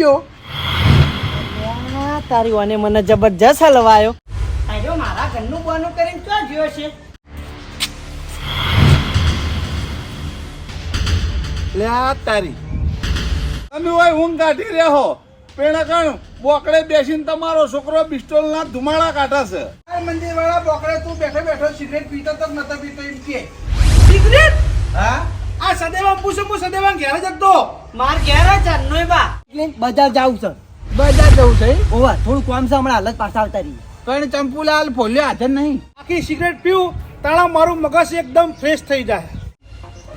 સમજો તારી વાને મને જબરજસ્ત હલવાયો. આજો મારા ઘરનું બોનું કરીને ક્યાં જ્યો છે? લે આ તારી. તમે હોય ઊંઘ કાઢી રહ્યો પેણા કણ બોકડે બેસીને તમારો છોકરો પિસ્ટોલ ના ધુમાડા કાઢાશે છે. મંદિર વાળા બોકડે તું બેઠો બેઠો સિગરેટ પીતો તો નતો પીતો એમ કે. સિગરેટ? હા? આ સદેવા પૂછો હું સદેવા ઘેર જતો માર ઘેર જ નોય બા. બજાર જાવ છે. બજાર જવું છે? ઓવા થોડું કામ છે હમણાં હાલત પાછા આવતા રહી પણ ચંપુલાલ ફોલ્યો હાથે નહીં. આખી સિગરેટ પીવું તાણા મારું મગજ એકદમ ફ્રેશ થઈ જાય.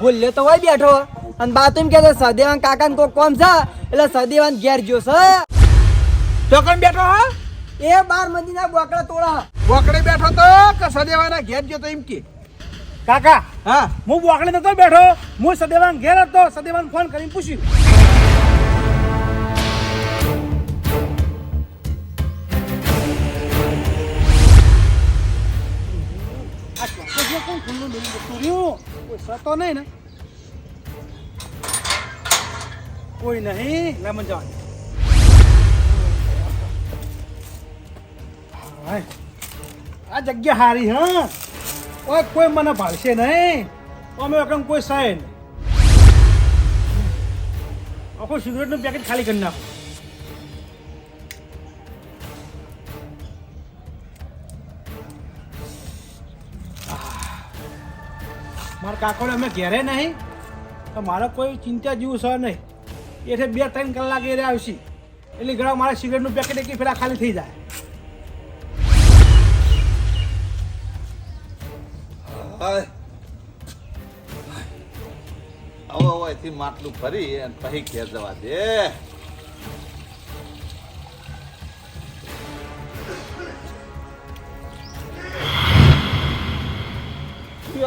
બોલ્યો તો હોય બેઠો. અને બા તો એમ કે છે સદેવાન કાકા ને કોઈ કોમ છે એટલે સદેવાન ઘેર ગયો છે. ચોકન બેઠો હા? એ બાર મંદિરના બોકડા તોડા. બોકડે બેઠો તો કે સદેવાના ઘેર ગયો તો એમ કે? કાકા હા? હું બોકડે નતો બેઠો. હું સદેવાન ઘેર હતો સદેવાન ફોન કરીને પૂછ્યું. સતો નહીં ને? કોઈ નહીં? લે મને જવા આ જગ્યા હારી હા? ઓય, કોઈ મને ભાળશે નહીં. અમે વખત કોઈ સહે નહીં. આખું સિગરેટનું પેકેટ ખાલી કરી નાખો. મારા કાકોડે અમે ઘેરે નહીં, તો મારે કોઈ ચિંતા જેવું છે નહીં. એટલે બે ત્રણ કલાક એ આવશે. એટલે ઘણા મારા સિગરેટનું પેકેટ એક ફેરા ખાલી થઈ જાય. હવેથી માટલું ફરી અને પછી ઘેર જવા દે.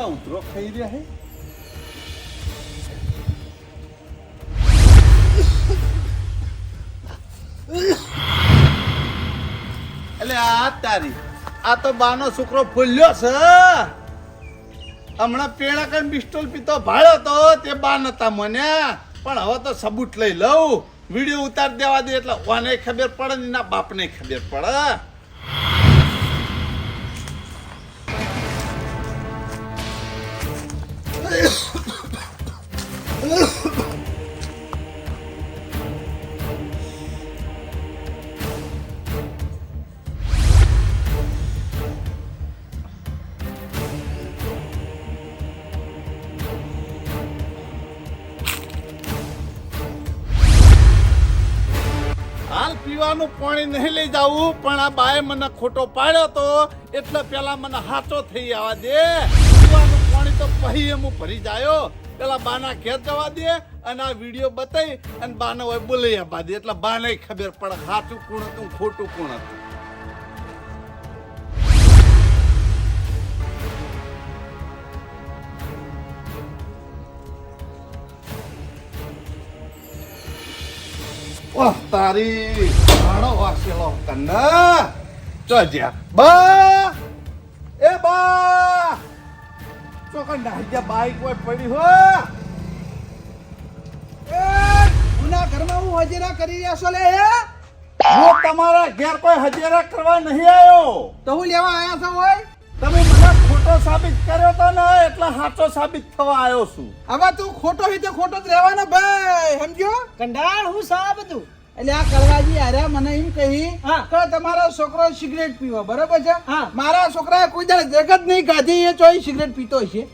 ઉતરો ખાઈ રહ્યા હે? એટલે આ તારી, આ તો બાનો છોકરો ફૂલ્યો છે. હમણાં પેણા કઈ પિસ્તોલ પીતો ભાળ્યો તો તે બા નતા મને પણ હવે તો સબૂત લઈ લઉં. વીડિયો ઉતાર દેવા દે એટલે ઓને ખબર પડે ને એના બાપને ખબર પડે. પાણી નહીં લઈ જાવું, પણ આ બાએ મને ખોટો પાડ્યો તો એટલે પેલા મને હાચો થઈ આવવા દે. પીવાનું પાણી તો પહી એમ ભરી જાયો. પેલા બાના ઘેર જવા દે અને આ વીડિયો બતાવી અને બાને હોય બોલાઈ આપવા દે. એટલે બાને ખબર પડે સાચું કોણ હતું ખોટું કોણ હતું. ઓહ તારી ભાડો વાસેલો તને ચો જ્યા બા એ બા ચોકન ડાહી બાઈક કોઈ પડી હો એ ગુના ઘરમાં હું હજીરા કરી રહ્યા છો લે હે હું તમારા ઘેર કોઈ હજેરા કરવા નહીં આવ્યો તો હું લેવા આયા છો હોય તમે મને ખોટો સાબિત કર્યો તો ને એટલે સાચો સાબિત થવા આવ્યો છું. હવે તું ખોટો તો ખોટો જ રહેવાનો ભાઈ સમજો કંડાળ હું સા બધું. એટલે આ કલવાજી અરે મને એમ કહી હા. કે તમારો છોકરો સિગરેટ પીવો બરોબર છે? હા. મારા છોકરાએ કોઈ દાળ જગત નહીં ખાધી એ ચોઈ સિગરેટ પીતો છે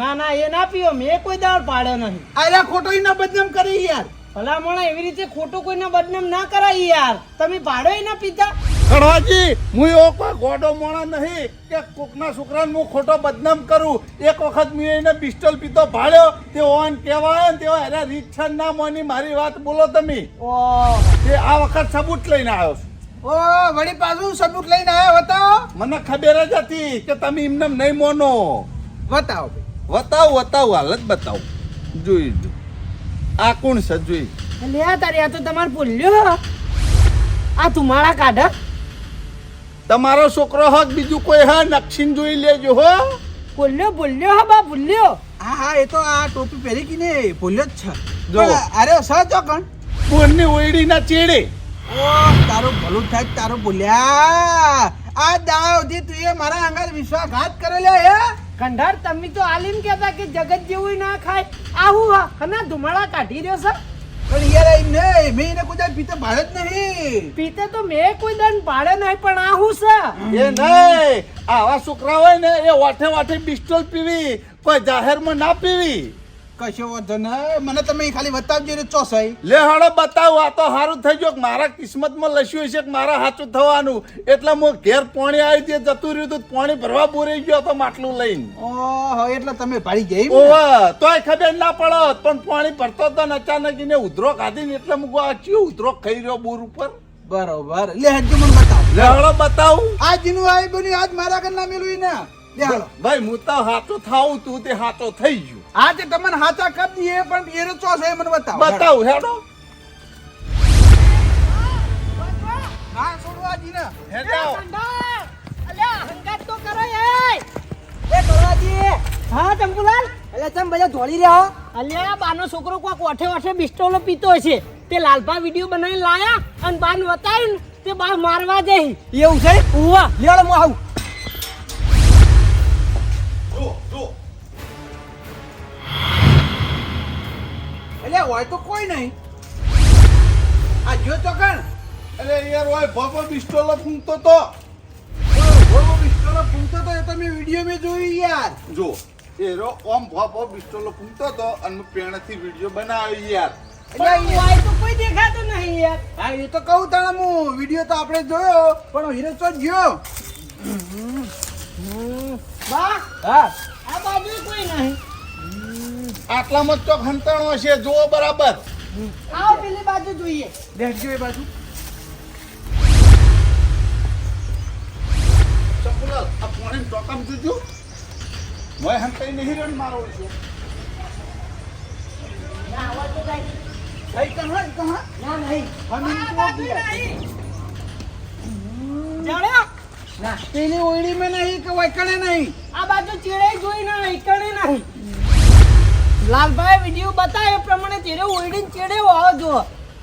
ના ના એ ના પીવો મેં કોઈ દાળ પાડ્યો નહીં. અરે ખોટો એના બદનામ કરી યાર. ભલામણ એવી રીતે ખોટું કોઈને બદનામ ના કરાય યાર. તમે પાડો એના ના પીતા. કડવાજી હું એવો કોઈ ગોડો મોણા નહીં કે કોકના છોકરાને હું ખોટો બદનામ કરું. એક વખત મેં એને પિસ્ટલ પીતો ભાળ્યો તે ઓન કહેવાય ને તેઓ અરે રીક્ષા ના મોની મારી વાત બોલો તમે. ઓહ તે આ વખત સબૂત લઈને આવ્યો છું. ઓ વળી પાછું સબૂત લઈને આવ્યો બતાવો. મને ખબર જ હતી કે તમે એમને નહીં મોનો. બતાવો બતાવો બતાવ હાલત બતાવો. જોઈ જો આ કોણ છે જોઈ. લે તારી આ તો તમારે ભૂલ્યો આ તું માળા કાઢ તમારો છોકરો હક બીજું કોઈ હા? નક્ષીન જોઈ લેજો હો. બોલ્યો બોલ્યો હા બા ભૂલ્યો હા હા એ તો આ ટોપી પહેરી કે ને બોલ્યો જ છે. જો. સ અરે સર ચોકણ પોરની ઓયડીના ચેડે? ઓ તારું ભલું થાય તારું બોલ્યા. આ દાવથી તું એ મારા આંગળ વિશ્વાસઘાત કરેલો હે? કંઢાર તમે તો આલીમ કહેતા કે જગત જેવું ના ખાય. આવું હા હના ધુમાડા કાઢી રહ્યો છે પણ યાર આઈ નહીં. મેં એને કોઈ પીતે ભાડે જ નહીં. પીતે તો મેં કોઈ દંડ પાડે નહીં પણ આવું છે? એ નહીં. આવા છોકરા હોય ને એ વાઠે વાઠે પિસ્ટોલ પીવી કોઈ જાહેરમાં ના પીવી. કશો વાંધો નહીં મને તમે ખાલી બતાવજો ચો ચોસાઈ. લે હાડો બતાવો આ તો સારું થઈ ગયો. મારા કિસ્મતમાં લસ્યું છે કે મારા સાચું થવાનું? એટલે હું ઘેર પોણી આવી તે જતું રહ્યું હતું પોણી ભરવા બોરી ગયો તો માટલું લઈને. ઓહો એટલે તમે ભાડી જઈ તો તોય ખબર ના પડત પણ પાણી ભરતો તો અચાનક એને ઉધરો ખાધી ને એટલે આ ચિયો ઉધરો ખાઈ રહ્યો બોર ઉપર. બરોબર. લે હજુ મને બતાવ. લે હાડો બતાવું. આ જીનું આવી બન્યું આજ મારા ઘર ના મેળવી ને. લે હાલો. ભાઈ હું તો હાચો થાવું તું તે હાચો થઈ ગયું. આ તે તમને હાચા કર દીએ પણ એ રચો છે મને બતાવો. બતાવો હેડો. હા છોડવા જીને હેડો. અલ્યા હંગાત તો કરો એ. એ કરવાજી હા ચંપુલાલ? એટલે ચમ બધા ધોળી રહ્યા અલ્યા બાનો છોકરો કોક ઓઠે ઓઠે બિસ્ટોલો પીતો હશે. તે લાલપા વીડિયો બનાવીને લાયા અને બાન બતાવ્યું ને તે બા મારવા જઈ. એવું છે? ઉવા. લેવડો હું આવું. એટલે હોય તો કોઈ નહીં. આ જો તો કણ. અરે યાર ઓય બાબા બિસ્ટોલો ફૂંકતો તો. ઘોડો બિસ્ટોલો ફૂંકતો તો એ તો મેં વીડિયો મેં જોયું યાર. જો એરો ઓમ ભાભો બિસ્ટોલો ફૂંકતો તો અને પેણથી વીડિયો બનાવ્યો યાર. પણ ઉવાય તો કોઈ દેખાતું નહીં યાર. હા એ તો કહું તને હું વીડિયો તો આપણે જોયો પણ હીરો તો ગયો. બા હા. આ બાજુ કોઈ નહીં. આટલામાં તો ખંતાણો છે જુઓ બરાબર. આવો પેલી બાજુ જોઈએ. બેસજો એ બાજુ. ચંપુલાલ આ પોણી ટોકામ જોજો મોય હંતાઈ નહીં રન મારો છે ના આવા તો કાંઈ કઈ કણ હા ના નહીં. હા, મેં તો બાજુ ગયા. નહીં. જાણ્યો? ના. ઓયડી મેં નહીં કે વૈકણે નહીં. આ બાજુ ચીડે જોઈ ના એકણે નહીં. લાલભાઈ વીડિયો બતાવ્યો એ પ્રમાણે તેરે ઓઈડીને ચીડે આવો જો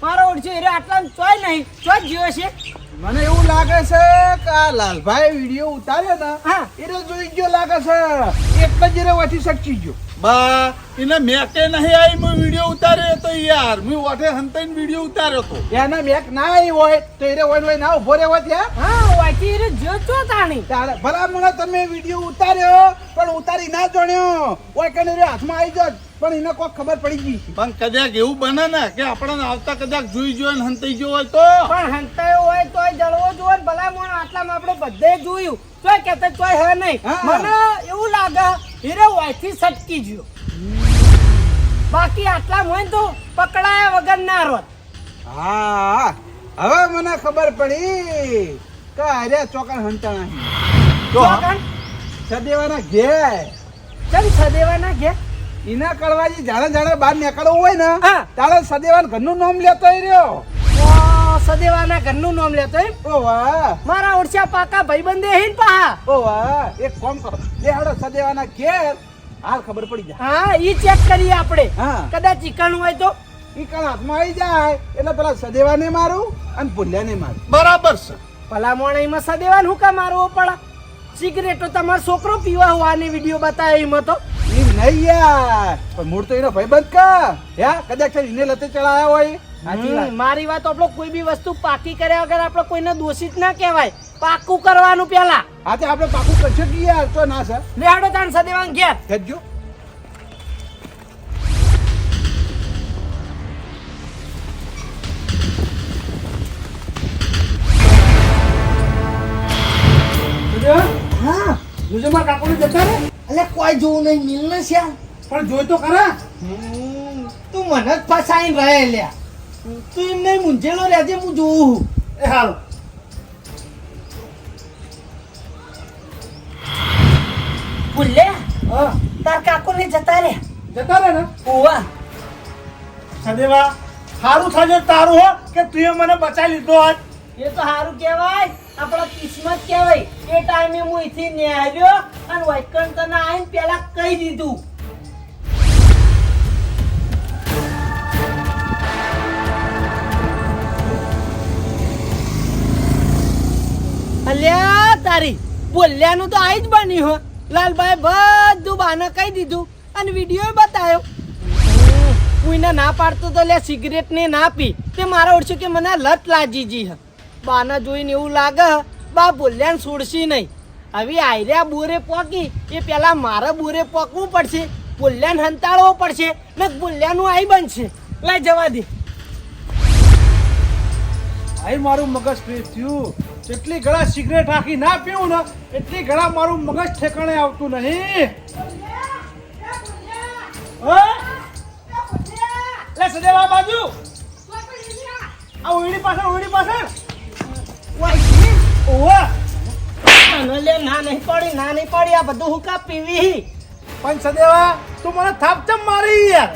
મારો ઓળખ્યો એરે આટલા ચોય નહીં ચોય જીવો છે. મને એવું લાગે છે કે આ લાલભાઈ વીડિયો ઉતાર્યો ને હા. એને જોઈ ગયો લાગે છે. એક જ રે વાથી સચી ગયો. બા એને મેં કે નહીં આવી મેં વીડિયો ઉતાર્યો તો યાર. મેં વાઠે હંતાઈને વીડિયો ઉતાર્યો તો. એના મેક ના આવી હોય તો એને હોય હોય ના ઊભો રહેવો ત્યાં હા વાંચી એટલે જો ચો તાણી? તારે ભલા મને તમે વીડિયો ઉતાર્યો પણ ઉતારી ના જણ્યો. ઓય કને એને હાથમાં આવી જાત પણ એને કોઈ ખબર પડી ગઈ પણ કદાચ એવું બને ને કે આપણને આવતા કદાચ જોઈ જોઈ ને હંતાઈ ગયો હોય તો? પણ હંતાયો હોય તો જળવો જોવે ને ભલા મોણ આટલામાં આપણે બધે જોયું. તો કહેતા તો હે નહીં. મને એવું લાગે હીરે વાયથી સટકી ગયો. બાકી આટલા હોય ને તો પકડાયા વગર ના રોત. હા હવે મને ખબર પડી કે અરે ચોકણ હંતા નહીં ચોકણ? સદેવાના ઘેર. ચમ સદેવાના ઘેર? એના કળવાજી જાણે જાણે બહાર નીકળવું હોય ને હા. તારે સદેવાન ઘરનું નામ લેતો રહ્યો. સદેવાના ઘરનું નામ લેતો એમ? ઓ વાહ. મારા ઓળખ્યા પાકા ભાઈબંધે હિન પાહા. ઓ વાહ એક કોમ કરો. લે હાડો સદેવાના ઘેર હાલ ખબર પડી જાય. હા ઈ ચેક કરીએ આપણે. હા. કદાચ ચીકણ હોય તો. ઈ કણ હાથમાં આવી જાય એટલે પેલા સદેવાને મારું અને ભૂલ્યાને મારું. બરાબર છે. ભલા મોણાઈમાં સદેવાન હું કા મારવો પડે? સિગરેટો તમારો છોકરો પીવા હોવાની વીડિયો બતાવ્યો એમાં તો. ઈ નહીં યાર. પણ મૂળ તો એનો ભાઈબંધ કા? યા કદાચ એને લતે ચડાયા હોય. મારી વાત આપણો કોઈ બી વસ્તુ પાકી કર્યા વગર આપણે કોઈને દોષિત ના કહેવાય. પાકું કરવાનું પેલા હા તે આપણે પાકું કરશું કે યાર. તો ના સર. લેડો તાણ સદેવાન ઘેર. જજો હા જોજો મારા કાકોને જતા કોઈ જોવું નહીં મિલ ને શ્યા પણ જોઈ તો ખરા. તું મને જ ફસાઈને રહે લ્યા તું એમ નહીં મૂંઝેલો રહેજે હું જોઉં એ હાલ. ભૂલ્યા તાર કાકો ને જતા રે. જતા રે ને? ઓવા સદેવા સારું થશે તારું હો કે તું મને બચાવી લીધો હોત એ તો સારું કહેવાય. આપણો કિસ્મત કહેવાય. એ ટાઈમે હું અહીંથી નેહાર્યો અને વૈકણ તને આવીને પેલા કહી દીધું. અલ્યા, તારી બોલ્યાનું તો આઈ જ બન્યું હો લાલભાઈ બધું બાને કહી દીધું અને વીડિયો બતાયો. હું એને ના પાડતો તો લે સિગરેટ ને ના પી તે મારા ઓળશું કે મને લત લાજી જી હા બાને જોઈને એવું લાગે બા બોલ્યાને છોડશી નહીં. હવે આયર્યા બોરે પોકી એ પેલા મારે બોરે પોકવું પડશે બોલ્યાને હંતાળવો પડશે ને બોલ્યાનું આઈ બનશે. લઈ જવા દે. ભાઈ મારું મગજ ફ્રેશ થયું. જેટલી ઘણા સિગરેટ રાખી ના પીવું ને એટલી ઘણા મારું મગજ ઠેકાણે આવતું નહીં. હા? લે સદેવા બાજુ. આ ઓયડી પાછળ ઓયડી પાછળ. ઓવા અને લે ના નહીં પડી ના નહીં પડી આ બધું હું કા પીવી પણ સદેવા તું મને થાપ ચમ મારી યાર?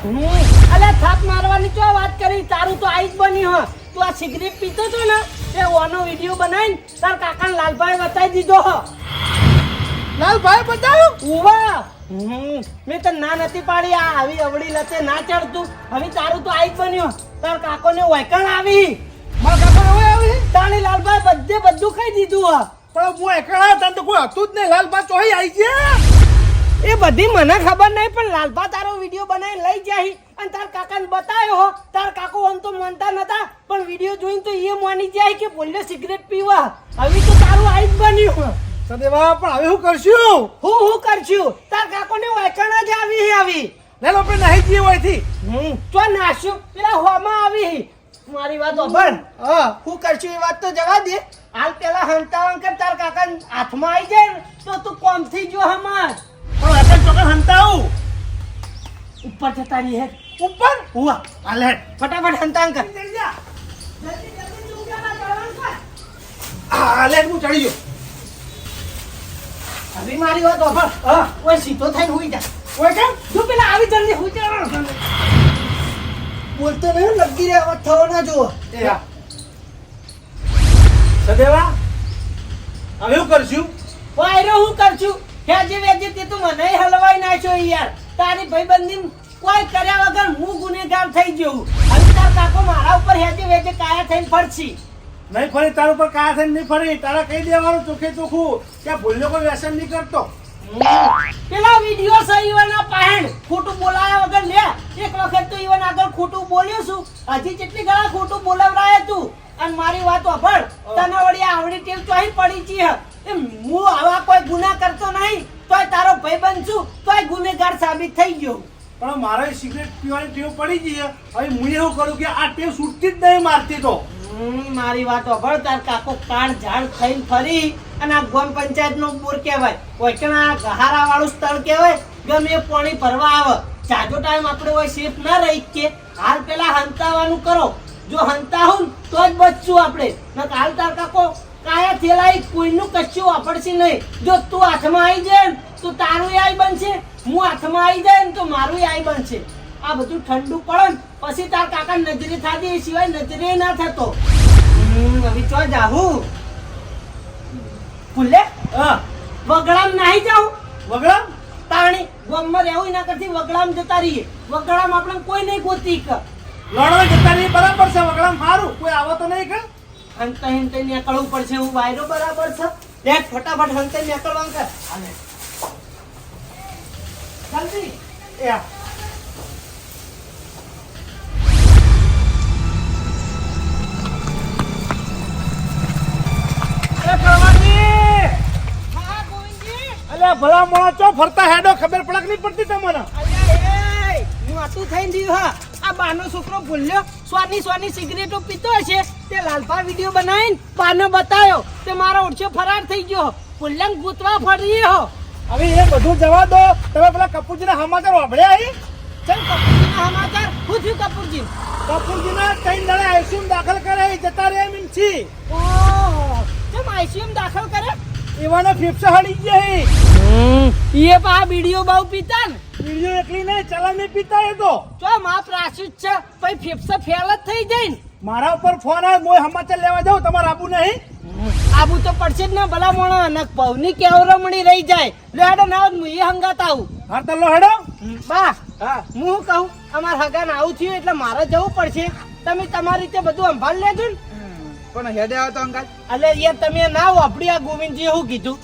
અલે થાપ મારવાની ચો વાત કરી તારું તો આઈ જ બની હ તું આ સિગરેટ પીતો છો ને તે ઓનો વીડિયો બનાવીને તાર કાકાને લાલભાઈ બતાવી. દીધો હ લાલભાઈ બતાવ્યો ઉવા મેં તો ના નથી પાડી આ આવી અવળી લતે ના ચડતું હવે તારું તો આઈ જ બન્યો. તાર કાકોને વૈકણ આવી. મારા તાણી લાલભાઈ બધે બધું ખાઈ દીધું હ પણ હું એકલા હતા તો કોઈ હતું જ નહીં. લાલભા ચોહી આવી ગયા. એ બધી મને ખબર નહીં પણ લાલભા તારો વીડિયો બનાવી લઈ જાય અને તાર કાકાને બતાવ્યો હો. તાર કાકો આમ તો માનતા નતા પણ વીડિયો જોઈને તો એ માની જાય કે બોલ્યો સિગરેટ પીવા. હવે તો તારું આઈ જ બન્યું સદેવા પણ હવે શું કરશું? હું હું કરશું? તાર કાકોને વાયકણ જ આવી હે આવી. લે લો આપણે નહીં જઈએ હોયથી હું તો નાશું પેલા હોમાં આવી મારી વાત અભણ હા હું કરશું એ વાત તો જવા દે. હાલ પેલા હંતાવન કર તાર કાકા હાથમાં આવી જાય તો તું કોમ થઈ ગયો હમાર. પણ વેપન ચોકર હંતાવું. ઉપર જતા રહી હે. ઉપર? હુઆ હાલે ફટાફટ હંતાવન કર. જા. હાલે હું ચડી ગયો. હવે મારી વાત અભણ હા. ઓય સીધો થઈને હુઈ જા. ઓય કેમ? જો પેલા આવી જલ્દી હુઈ જા. બોલતો નહીં લગી રહ્યા અવાજ થવો ના જુઓ. સદેવા હવે હું કરશું વાયરો હું કરશું હેજે વેજે તે તો મને હલવાઈ નાખ્યો યાર. તારી ભાઈબંધી કોઈ કર્યા વગર હું ગુનેગાર થઈ ગયો હવે તાર કાકો મારા ઉપર હેજે વેજે કાયા થઈને ફરશી. નહીં ફરી તારા ઉપર કાયા થઈને નહીં ફરી. તારા કહી દેવાનું ચોખે ચોખ્ખું કે ભૂલ્યો કોઈ વ્યસન નહીં કરતો. પેલા વીડિયો સહી ઈવન પાહેણ ખોટું બોલાયા વગર એક વખત તો ઈવન આગળ ખોટું બોલ્યો છું. હજી જેટલી ઘણા ખોટું બોલાવરાય તું. અને મારી વાત અભળ તને વળી આવડી ટેવ ચોહી પડી છે હે. એ હું આવા કોઈ ગુના કરતો નહીં. તોય તારો ભાઈ બન છું. તોય ગુનેગાર સાબિત થઈ ગયો. પણ મારે સિગરેટ પીવાની ટેવ પડી ગઈ હવે હું એવું કરું કે આ ટેવ છૂટતી જ નહીં મારતી તો. મારી વાત અભળ તાર કાકો કાળ ઝાડ થઈને ફરી. અને આ ગ્રામ પંચાયત નો બોર કહેવાય. કોઈ આ ગહારા વાળું સ્થળ કહેવાય. ગમે પાણી ભરવા આવે. જાજો ટાઈમ આપણે હોય સેફ ના રહી કે હાલ પેલા હંતાવાનું કરો. જો હંતાવું હું તો જ બચશું આપણે. ને કાલ તાર કાકો કાયા થેલાઈ કોઈનું કશું વાપરશે નહીં. જો તું હાથમાં આવી જાય તો તારું આઈ બનશે. હું હાથમાં આવી જાય ને તો મારું આઈ બનશે. આ બધું ઠંડુ પડે પછી તાર કાકા નજરે થાતી એ સિવાય નજરે ના થતો. હવે ચો જાહું? ભૂલે? વગડામ નાહી જાઉં? વગડામ તાણી? ગમમાં રહેવું ના કરતી વગડામ જતા રહીએ. વગડામ આપણે કોઈ નહીં ગોતી કર લડવા જતા રહી બરાબર છે વગડામ મારું કોઈ આવો તો નહીં કે? હંતે હંતે નીકળવું પડશે હું વાયરો બરાબર છે. દેખ ફટાફટ હંતે નીકળવાનું કર અને જલ્દી. એ ગોવિંદજી ભલા મોણા ચો ફરતા હેડો ખબર પડક નહીં પડતી તમને. હું આતું થઈને દીધું હા. આ બાનો છોકરો ભૂલ્યો સ્વાની સ્વાની સિગરેટો પીતો હશે. તે લાલપા વીડિયો બનાવીને બાને બતાવ્યો તે મારો ઓછો ફરાર થઈ ગયો. ભૂલ્યાને ગૂંતવા ફરી હો. હવે એ બધું જવા દો. તમે પેલા કપૂરજીના સમાચાર વાપર્યા આવી ચલ કપૂરજીના સમાચાર? હું થયું કપૂરજી. કપૂરજીના ત્રણ જણા આઈસીયુ દાખલ કરે જતા રે મીન છી ઓહો કેમ આઈસીએમ દાખલ કરે? એવાના ફેફસા હડી ગયા હે. એ પા વીડિયો બહુ પીતા ને. વીડિયો એકલી નહીં ચલા નહીં પીતા એ તો. ચો મા પ્રાસિત છે પછી ફેફસા ફેલ જ થઈ જાય ને. મારા ઉપર ફોન આવે મોય સમાચાર લેવા જાઉં તમારે આબુ નહીં? આબુ તો પડશે જ ને ભલા મોણો અને પવની કેવરમણી રહી જાય. લેડો ના હું એ હંગાત આવું. હાર તો હેડો. બા હા. હું કહું અમાર હગાને આવું થયું એટલે મારે જવું પડશે. તમે તમારી રીતે બધું સંભાળ લેજો ને. પણ હેડે આવતો તો એટલે અલે યાર તમે ના વાપરી આ ગોવિંદજી શું કીધું?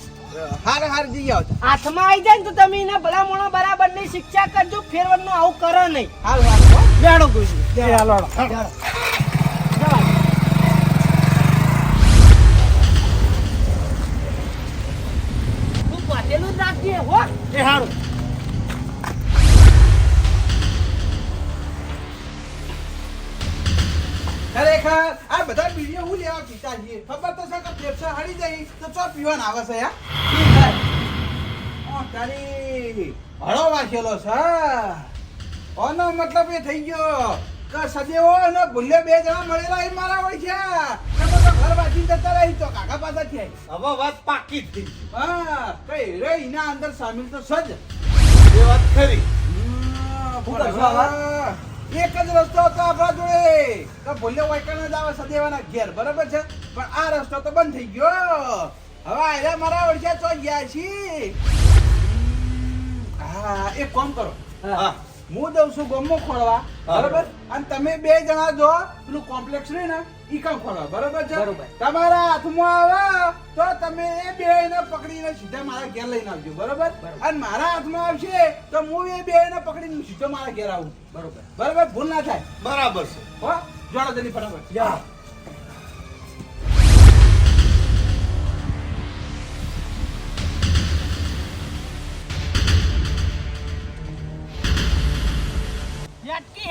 હાર હાર જઈ આવો હાથમાં આવી જાય ને તો તમે એને ભલામણો બરાબરની શિક્ષા કરજો ફેરવાનું આવું કરો નહીં. હાલ હાલ હો. બેડો ગોવિંદજી એ હાલો હાલો. તું પાટેલું જ રાખજે હો. એ હારું. ખરેખર બધા બીડીઓ હું લેવા પીતા છીએ. ખબર તો છે કે ફેફસા હળી જાય તો ચો પીવાના આવે છે યાર ઓ તારી હળો વાંચેલો છે. ઓનો મતલબ એ થઈ ગયો કે સદેવો અને ભૂલ્યો બે જણા મળેલા એ મારા હોય છે. તમે તો ઘર વાંચી જતા રહી તો કાકા પાછા છે. હવે વાત પાકી જ થઈ હા કઈ રે એના અંદર સામેલ તો સજ એ વાત ખરી. એક જ રસ્તો હતો આપણા જોડે. તો ભૂલ્યો વાયકણ જ આવે સદેવાના ઘેર બરાબર છે? પણ આ રસ્તો તો બંધ થઈ ગયો. હવે આયરા મારા ઓળખ્યા તો ગયા છી હા એક કામ કરો. હા. હું દઉં છું ગમો ખોળવા બરોબર બરાબર? અને તમે બે જણા જો પેલું કોમ્પ્લેક્સ રહે ને ઈ કામ ખોળવા બરોબર છે? બરોબર. તમારા હાથમાં આવે તો તમે એ બે ને પકડીને સીધા મારા ઘેર લઈને આવજો બરોબર? અને મારા હાથમાં આવશે તો હું એ બે ને પકડીને સીધો મારા ઘેર આવું. બરોબર. બરોબર? ભૂલ ના થાય. બરાબર છે. હો જોડો જલ્દી ફટાફટ. જા.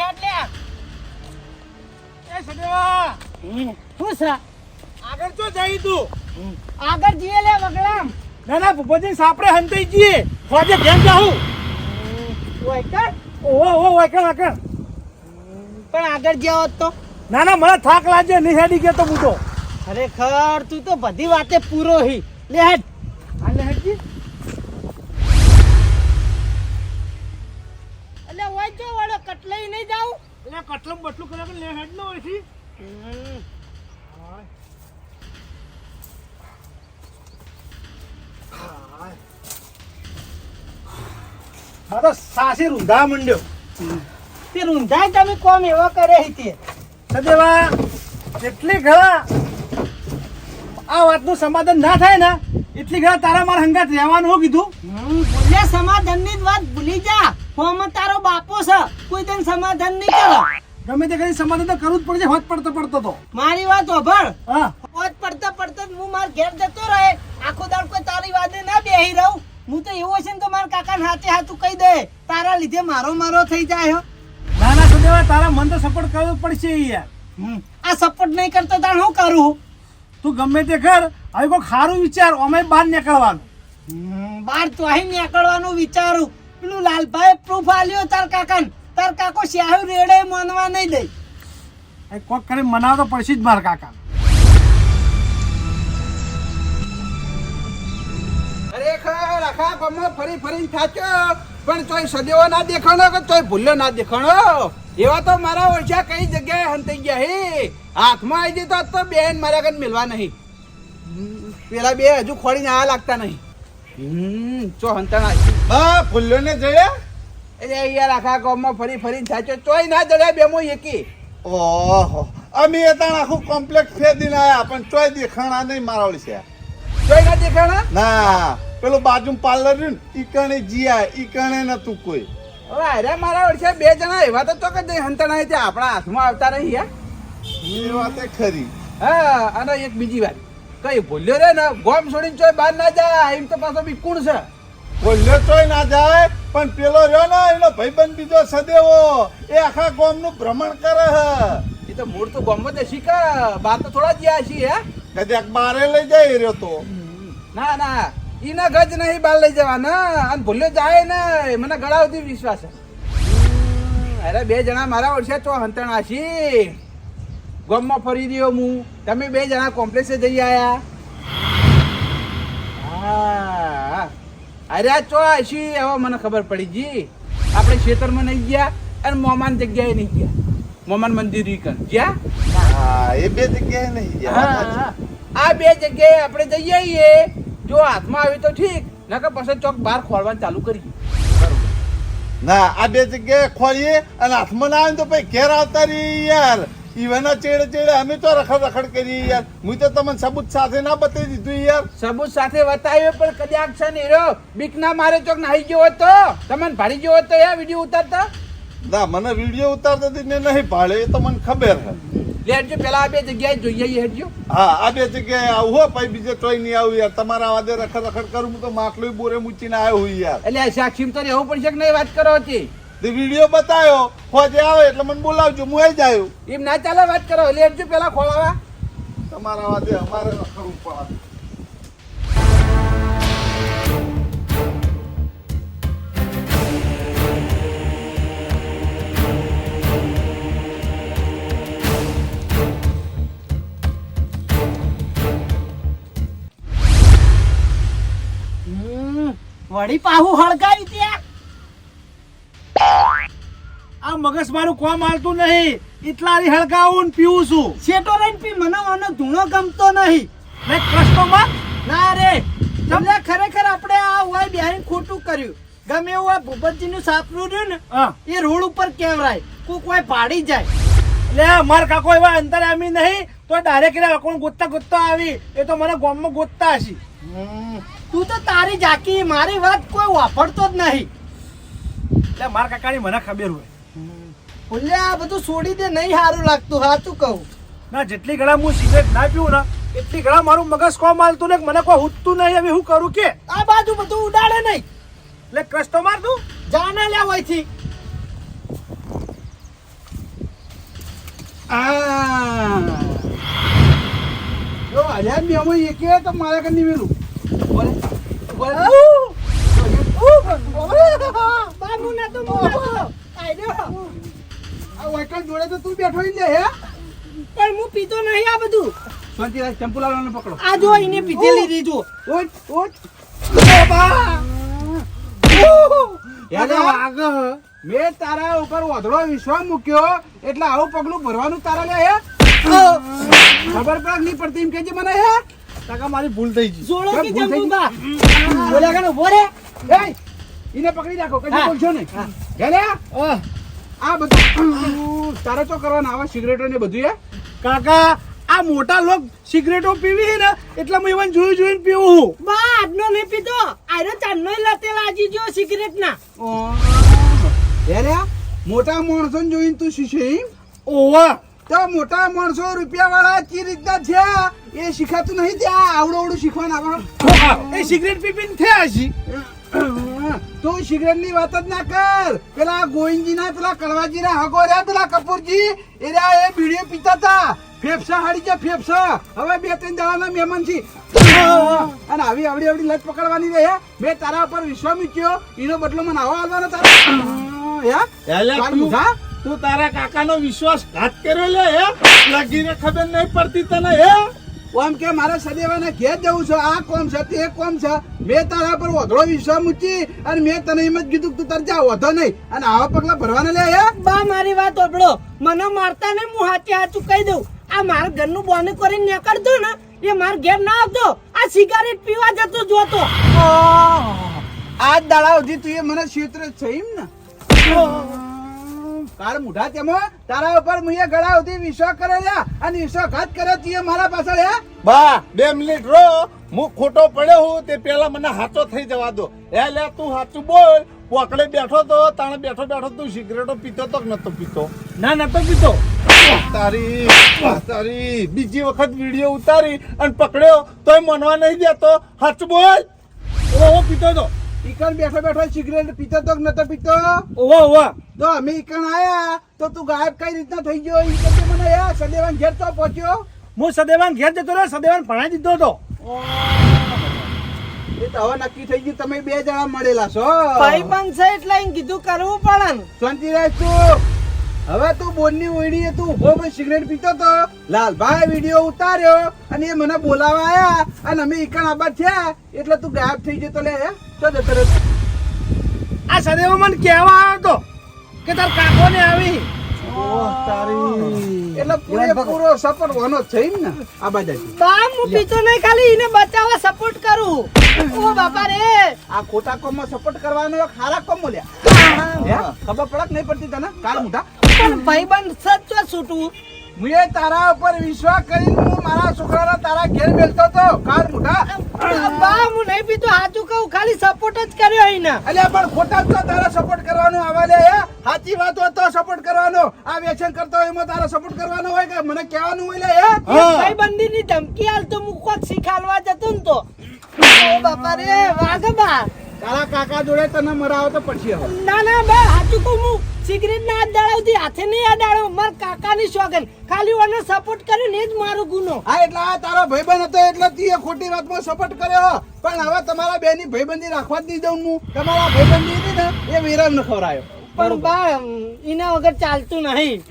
યટકી હેડ લે. એ સદેવા શું છે? આગળ તો જઈ તું. આગળ જઈએ લે વગડામ ના ના ભૂપતજી સાપરે હંતાઈ જઈએ. ફોજે કેમ જાઉં. ઓય ઓહો ઓહો વાકણ વાકણ. પણ આગળ જ્યાં હોત તો? ના ના મને થાક લાગે નહીં હેડી ગયો તો હું તો. ખરેખર તું તો બધી વાતે પૂરો હી લે હેડ. વાળો નહીં જાઉં. એટલે કટલમ બટલું કરે લે હેડ નો હોય છે હા તો સાસી રૂંધા મંડ્યો. તે રૂંધાય તમે કોમ એવો કરે હી તે. સદેવા જેટલી ઘણા આ વાતનું સમાધાન ના થાય ને એટલી ઘણા તારા મારા હંગાત રહેવાનું કીધું. હમ, ભૂલ્યા સમાધાનની વાત ભૂલી જા. હોમ તારો બાપો છે. કોઈ તને સમાધાન નહીં કરે ગમે તે કરી સમાધાન તો કરવું જ પડશે હોત પડતો પડતો તો. મારી વાત ઓભળ હોત પડતા પડતા હું માર ઘેર જતો રહે. આખો દાડ કોઈ તારી વાત ના બેહી રહું. હું તો એવો છે ને તો મારા કાકાને હાથે હાથું કહી દે. તારા લીધે મારો મારો થઈ જાય હો. ના ના સદેવા તારા મન તો સપોર્ટ કરવો પડશે યાર. આ સપોર્ટ નહીં કરતો તાર શું કરું? તું ગમે તે કર હવે કોઈ ખારું વિચાર અમે બહાર નીકળવાનું. બહાર તો અહીં નીકળવાનું વિચારું. પેલું લાલભાઈ પ્રૂફ આલ્યો તાર કાકાને. તાર કાકો શ્યાહુ રેડે માનવા નહીં દે. એ કોક કરી મનાવ તો પડશે જ માર કાકા ખરેખર આખા ગામમાં ફરી ફરીને થાક્યો. પણ તોય સદેવો ના દેખાણો કે તોય ભૂલ્યો ના દેખાણો? એવા તો મારા ઓછા કઈ જગ્યાએ હંતાઈ ગયા હે? હાથમાં આવી જતો તો બેન મારા કન મિલવા નહીં. પેલા બે હજુ ખોડીને આ લાગતા નહીં. હમ ચો હંતાણા ના ભૂલ્યો ને જયા? એટલે યાર આખા ગામમાં ફરી ફરીને સાચો તોય ના જડ્યા બેમો એકી. ઓહો. અમે એ તાણ આખું કોમ્પ્લેક્સ ફેદીને આવ્યા પણ ચોય દેખાણા નહીં મારા છે. તોય ના દેખાણા? ના. પેલું બાજુ પાર્લર રહ્યું ને ઈ કણે જીયા ઈ ન નતું કોઈ. અરે મારા ઓળખે બે જણા એવા તો તો કે હંતણા છે આપણા હાથમાં આવતા નહીં યાર એ વાત ખરી. હા અને એક બીજી વાત. કઈ ભૂલ્યો રે ને ગોમ છોડીને ચોય બહાર ના જાય એમ તો પાછો બી છે? ભૂલ્યો તોય ના જાય પણ પેલો રહ્યો ને એનો ભાઈબંધ બીજો સદેવો. એ આખા ગામનું ભ્રમણ કરે હે. એ તો મૂળ તો ગોમમાં જ કા બહાર તો થોડા ગયા છીએ હે? કદાચ બારે લઈ જાય રહ્યો તો. ના ના. ઈના ગજ નહીં બાર લઈ જવાના. અને ભૂલ્યો જાય ને મને ગળા સુધી વિશ્વાસ છે. અરે બે જણા મારા ઓળશે તો હંતણા છી ગોમમાં ફરી રહ્યો હું. તમે બે જણા કોમ્પ્લેક્સે જઈ આયા. હા. અરે આ ચો આશી હવે મને ખબર પડી જી આપણે ખેતરમાં નહીં ગયા અને મોમાન જગ્યાએ નહીં ગયા. મોમાન મંદિર ગયા? હા એ બે જગ્યાએ નહીં ગયા. આ બે જગ્યાએ આપણે જઈએ જો હાથમાં આવી તો ઠીક નકર પછી ચોક બહાર ખોલવાનું ચાલુ કરીએ. ના આ બે જગ્યાએ ખોલીએ અને હાથમાં ના આવે તો પછી ઘેર આવતા રહીએ યાર. ઈવાના ચેડે ચેડે અમે તો રખડ રખડ કરી યાર. હું તો તમને સબૂત સાથે ના બતાવી દીધું યાર. સબૂત સાથે બતાવ્યો પણ કદાચ છે ને હીરો બીક ના મારે ચોક નાહી ગયો હતો. તમને ભાડી ગયો હતો યા વીડિયો ઉતારતા? ના મને વીડિયો ઉતારતા હતી ને નહીં ભાડે એ તો મને ખબર હે. લેજો પેલા આ બે જગ્યાએ જોઈએ હેડજો. હા આ બે જગ્યાએ આવું હો પછી બીજે તોય નહીં આવું યાર. તમારા વાદે રખડ રખડ કરું હું તો માટલું બોરે મૂચીને આવ્યો હું યાર. એટલે સાક્ષી તો રહેવું પડશે કે નહીં વાત કરો હતી? વીડિયો બતાવ્યો ફોજે આવે એટલે મને બોલાવજો હું આવી જાય એમ ના ચાલે વાત કરો એટલે એટલું પેલા ખોલાવા તમારા વાતે અમારે કરવું પડે. હમ, વળી પાહુ હળગાવી ત્યાં. આ મગજ મારું કોમ હાલતું નહીં. એટલા હારી હળગાવું પીવું છું. શેટો લઈને પી મને આનો ધૂણો ગમતો નહીં. ને કસ્ટમર ના રે તમને ખરેખર આપણે આ હોય બિહારી ખોટું કર્યું. ગમે એવું આ ભૂપતજીનું સાપરું રહ્યું ને એ રોડ ઉપર કેવરાય. કોક કોઈ પાડી જાય. લે માર કાકો એવા અંતર આમી નહીં તો ડાયરેક્ટ કોણ ગોતતા ગોતતા આવી. એ તો મને ગામમાં ગોતતા હશે. તું તો તારી જાકી મારી વાત કોઈ વાપરતો જ નહીં. એટલે માર કાકાની મને ખબર હોય. ભૂલે આ બધું છોડી દે નહીં સારું લાગતું સાચું કહું. ના જેટલી ઘણા હું સિગરેટ ના પીવું ને એટલી ઘણા મારું મગજ કોમ માલતું ને મને કોઈ ઉઠતું નહીં હવે હું કરું કે? આ બાજુ બધું ઉડાડે નહીં. એટલે કસ્ટમર તું જાને લે હોયથી આ. જો અલ્યા મેં એકે તો મારા કઈ મેલું બોલે. વાઇકલ જોડે તો તું બેઠો ઈ લે હે? પણ હું પીતો નહીં આ બધું. શાંતિરાજ ચંપુલાલને પકડો. આ જો એને પીધેલી રીજો બાબા ઓય યાદ મે તારા ઉપર વધડો વિશ્વાસ મૂક્યો એટલે આવું પગલું ભરવાનું તારા લે હે? ખબર પણ નહીં પડતી એમ કેજે મને હે? કાકા મારી ભૂલ થઈ ગઈ. જોડો કે જંબુબા બોલ્યા કે ઊભો રે. એય એને પકડી રાખો કદી હા. બોલશો ને ગેલે આ બધું તારે તો કરવાના આવા સિગરેટો ને બધું હે? કાકા આ મોટા લોક સિગરેટો પીવી છે ને એટલે હું even જોઈ જોઈને પીવું. બા આજનો નહીં પીતો. આયરો ચાંદનો લતે લાજી જો સિગરેટ ના યારે મોટા માણસો જોઈને તું શીશે ઓવા તો મોટા માણસો રૂપિયા વાળા ચી રીતના છે એ શીખાતું નહીં ત્યાં આવડું આવડું શીખવાના આવે એ સિગરેટ પીપીને થયા છે તું સિગરેટની વાત જ ના કર. પેલા ગોવિંદજી ના પેલા કડવાજી ના હગો રહ્યા પેલા કપૂરજી. એ રહ્યા એ બીડીઓ પીતા હતા ફેફસા હાડી છે ફેફસા. હવે બે ત્રણ દાડાના મહેમાન છે અને આવી આવડી આવડી લત પકડવાની રહે. મેં તારા ઉપર વિશ્વાસ મૂક્યો. એનો બદલો મને આવો આવવાનો તારા. હે? તું તારા કાકાનો વિશ્વાસ ઘાત કર્યો લે હે? લગીને ખબર નહીં પડતી તને હે? ઓમ કે મારે સદેવાના ઘેર જવું છે. આ કોમ છે તે કોમ છે. મેં તારા પર વધડો વિશ્વાસ મૂકી અને મેં તને એમ જ કીધું તું તાર જા વધો નહીં. અને આવા પગલા ભરવાના લે હે? બા મારી વાત ઓબળો મને મારતા ને હું હાથે હાથું કહી દઉં. આ મારા ઘરનું બોને કરીને નીકળતો ને એ મારા ઘેર ના આવતો. આ સિગારેટ પીવા જતો જોતો આ દાડા સુધી તું એ મને ક્ષેત્ર છે એમ ને? કાળ મુઢા તેમાં તારા ઉપર મુએ ગળા સુધી વિશ્વાસ કરે છે અને વિશ્વાસઘાત કરે તું મારા પાછળ હે. બા બે મિનિટ રો હું ખોટો પડ્યો હું તે પેલા મને હાચો થઈ જવા દો. એ લે તું સાચું બોલ. પોકડે બેઠો તો તાણે બેઠો બેઠો તું સિગરેટો પીતો તો નતો પીતો? ના નતો પીતો. તારી તારી બીજી વખત વીડિયો ઉતારી અને પકડ્યો તોય મનવા નહીં દેતો. હાચું બોલ. ઓહો પીતો તો. ઈકણ બેઠો બેઠો સિગરેટ પીતો તો નતો પીતો? ઓવા ઓવા તો અમે ઈકણ આયા તો તું ગાયબ કઈ રીતના થઈ ગયો? ઈ કે મને યા સદેવાન ઘેર તો પહોંચ્યો? હું સદેવાન ઘેર જતો રહ્યો સદેવાન ભણાઈ દીધો તો એ તો હવે નક્કી થઈ ગયું તમે બે જણા મળેલા છો. ભાઈબંધ છે એટલે કીધું કરવું પડે શાંતિ રાખ તું. હવે તું બોનની ઓઈડીએ તું ઊભો પણ સિગરેટ પીતો તો? લાલભાઈ વીડિયો ઉતાર્યો અને એ મને બોલાવા આયા અને અમે ઈકણ આબા થયા. એટલે તું ગાયબ થઈ જતો લે, હે? તો જતો આ સદેવો મને કહેવા આવ્યો હતો કે તાર કાકો ને આવી એટલે પૂરેપૂરો સપોર્ટ વાનો જ ને આ બાજુ બા હું પીતો નહીં ખાલી એને બચાવવા સપોર્ટ કરું. ઓ બાપા રે. આ ખોટા કોમમાં સપોર્ટ કરવાનો એક હારા કોમ ખબર પડક નહીં પડતી તને? કાલ મોટા પણ ભાઈબંધ સચ્ચો છૂટવું મુએ તારા ઉપર વિશ્વાસ કરીને હું મારા છોકરાને તારા ઘેર મેલતો તો કાર મોટા. બા હું નહીં પીતો સાચું કહું ખાલી સપોર્ટ જ કર્યો એના અલ્યા પણ ખોટા જ તો તારા સપોર્ટ કરવાનો આવા લે હે? સાચી વાત હોય તો સપોર્ટ કરવાનો. આ વેચન કરતો હોય એમાં તારા સપોર્ટ કરવાનો હોય કે મને કહેવાનું હોય લે હે? ભાઈ ભાઈબંધી ની ધમકી હાલ તો હું કોક શીખાડવા જતો ને તો. બાપા રે વાઘ બા. તારા કાકા જોડે તને મરાવો તો પછી હવે ના ના બા સાચું કહું હું. સિગરેટ ના દાડાવતી હાથે નહીં અડાડ્યો મારા કાકાની સોગન. ખાલી ઓને સપોર્ટ કર્યો ને જ મારો ગુનો. હા, એટલે આ તારો ભાઈબંધ હતો, એટલે તીએ ખોટી વાતમાં સપોર્ટ કર્યો. પણ હવે તમારા બેની ભાઈબંધી રાખવા જ નહીં દઉં હું. તમારા ભાઈબંધી હતી ને, એ વિરામ ન ખવડાયો. પણ બા એના વગર ચાલતું નહીં.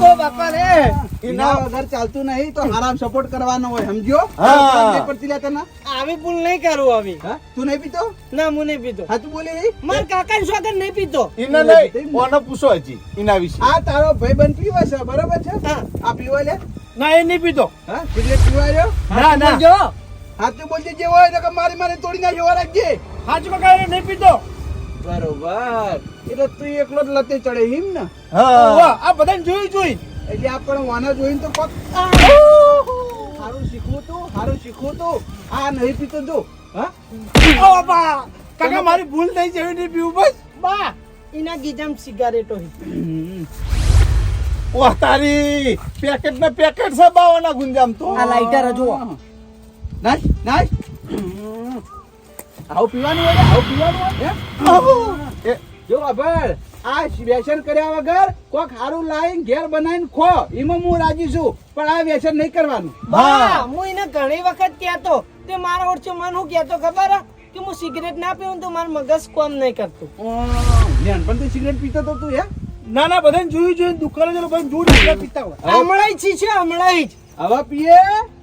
ઓ બાપા રે. એના વગર ચાલતું નહીં તો આરામ સપોર્ટ કરવાનો હોય સમજ્યો? હા. પડતી લે તને? આવી ભૂલ નહીં કરું આવી હા? તું નહીં પીતો? ના હું નહીં પીતો. સાચું બોલી. માર કાકા સ્વાગત નહીં પીતો? ઈને નહીં. કોને પૂછો હજી એના વિશે. આ તારો ભાઈબંધ પીવા છે બરોબર છે? હા. આ પીવા લે. ના એ નહીં પીતો. હા એટલે પીવા રહ્યો? ના ના. જો સાચું બોલજે જે હોય તો મારી મારી તોડી નાખી રાખજે કાકા એ નહીં પીતો. બરોબર. એટલે તું એકલો જ લતે ચડે હિમ ને? હા. આ બધાને જોઈ જોઈ. એટલે આપણે વાના જોઈને તો પક સારું શીખવું તું સારું શીખવું તું. આ નહીં પીતો જો હા? ઓ બાપા કાકા મારી ભૂલ થઈ જેવી નહીં પીવું બસ. બા એના ગીજામ સિગારેટો હી. વાહ તારી પેકેટ ને પેકેટ છે બાવાના ગુંજામ તો. આ લાઇટર જો નાચ નાચ આવું પીવાનું હોય આવું પીવાનું હોય જો ખબર આ વ્યસન કર્યા વગર કોક હારું લાઈન ઘેર બનાવીને ખો. એમાં હું રાજી છું પણ આ વ્યસન નહીં કરવાનું. બા. હું એને ઘણી વખત કહેતો. તે મારા ઓછું મન હું કહેતો ખબર હે? કે હું સિગરેટ ના પીવું તો મારું મગજ કોમ નહીં કરતું. નાનપણથી સિગરેટ પીતો તો તું હે? ના ના બધાને જોયું જોયું. દુકાને જઈને ભાઈ જોયું એટલા પીતા હોય. હમણાં જ છે હમણાં જ. હવે પીએ?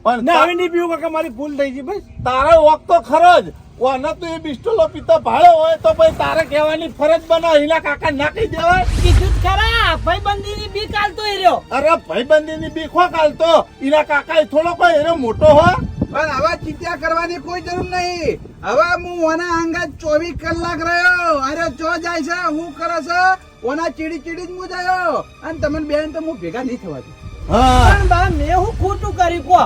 પણ ના. હવે નહીં પીવું કાકા મારી ભૂલ થઈ ગઈ. બસ તારો વખત તો ખરો જ. વાના તું એ બિસ્ટોલો પીતો ભાડે હોય તો ભાઈ તારે કહેવાની ફરજ બનો હિલા કાકા ના કહી દેવાય. કીધું ખરા. ભાઈબંધી ની બી કાલતો એર્યો અરે ભાઈબંધી ની બીખો કાલતો. ઈના કાકા થોડો કોઈ એનો મોટો હો પણ હવે ચિંતા કરવાની કોઈ જરૂર નહીં. હવે હું ઓના આંગા ચોવીસ કલાક રહ્યો. અરે ચો જાય છે હું કરે છે? ઓના ચીડી ચીડી જ હું જાયો. અને તમને બેન તો હું ભેગા નહીં થવા દઉં. હા. પણ બા મેં હું ખોટું કર્યું કો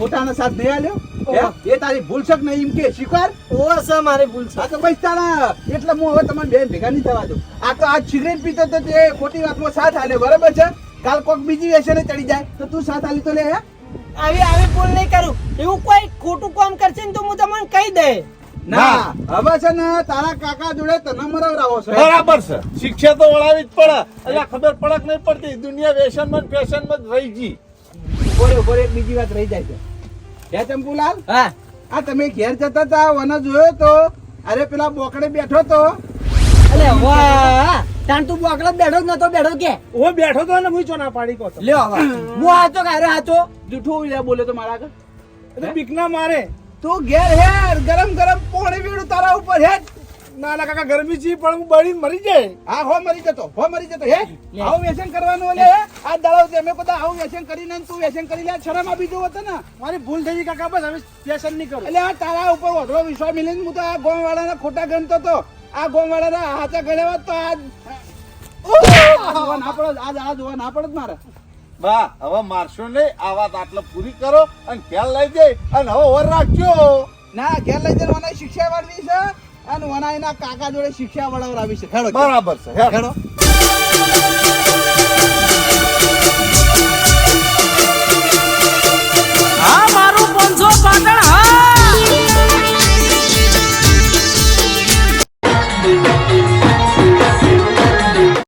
ખોટાનો સાથ નહીં આલ્યો? એ તારી ભૂલ છે કે નહીં એમ કે? સ્વીકાર? ઓ સર મારી ભૂલ છે. આ તો બસ તારા એટલે હું હવે તમારી બેન ભેગા નહીં થવા દઉં. આ તો આ સિગરેટ પીતો તો તે ખોટી વાતમાં સાથ આલે બરાબર છે? કાલ કોક બીજી વ્યસને ચડી જાય તો તું સાથ આલી તો લે હે? આવી આવી ભૂલ નહીં કરું. એવું કોઈ ખોટું કામ કરશે ને તો હું તમને કહી દે. ના હવે છે ને તારા કાકા જોડે તને મરવરાવો છે. બરાબર છે. શિક્ષા તો વળાવી જ પડે. એટલે ખબર પડક નહીં પડતી. દુનિયા વેસનમાં ને ફેશનમાં જ રહી ગઈ બોલે બોરે બીજી વાત રહી જાય છે. હે ચંપુલાલ? હા. આ તમે ઘેર જતા હતા વને જોયો તો? અરે પેલા બોકડે બેઠો તો? અલે વાહ તાણ તું બોકડો બેઠો જ નતો બેઠો કે? ઓ બેઠો તો ને હું ચો ના પાડી કોતો લ્યો હવે. હું આતો કારે આતો? જૂઠું લે બોલે તો મારા આગળ. એટલે બીકના મારે. તું ઘેર હેર ગરમ ગરમ પોણી પીડું તારા ઉપર હેડ ના ના કાકા ગરમી છે પણ હું બળી મરી જાય. હા હો મરી જતો હો મરી જતો હે? આવું વ્યસન કરવાનું એટલે આ દળો અમે બધા આવું વ્યસન કરીને તું વ્યસન કરી લે. શરમ આપી જવો હતો ને. મારી ભૂલ થઈ ગઈ કાકા બસ હવે વ્યસન નહીં કરું. એટલે આ તારા ઉપર વધરો વિશ્વાસ મિલીને હું તો આ ગોમ વાળાના ખોટા ગણતો તો આ ગોમ વાળાના હાથા ગણ્યા તો આજ આ જોવા ના પડે આજ આ જોવા ના પડે મારે. બા હવે મારશો નહીં આ વાત આટલે પૂરી કરો અને ખ્યાલ લઈ જાય અને હવે ઓર રાખજો. ના ઘેર લઈ જાય મને શિક્ષા વાળવી છે. અને વના એના કાકા જોડે શિક્ષા વડાવરાવી છે બરાબર છે. હેડો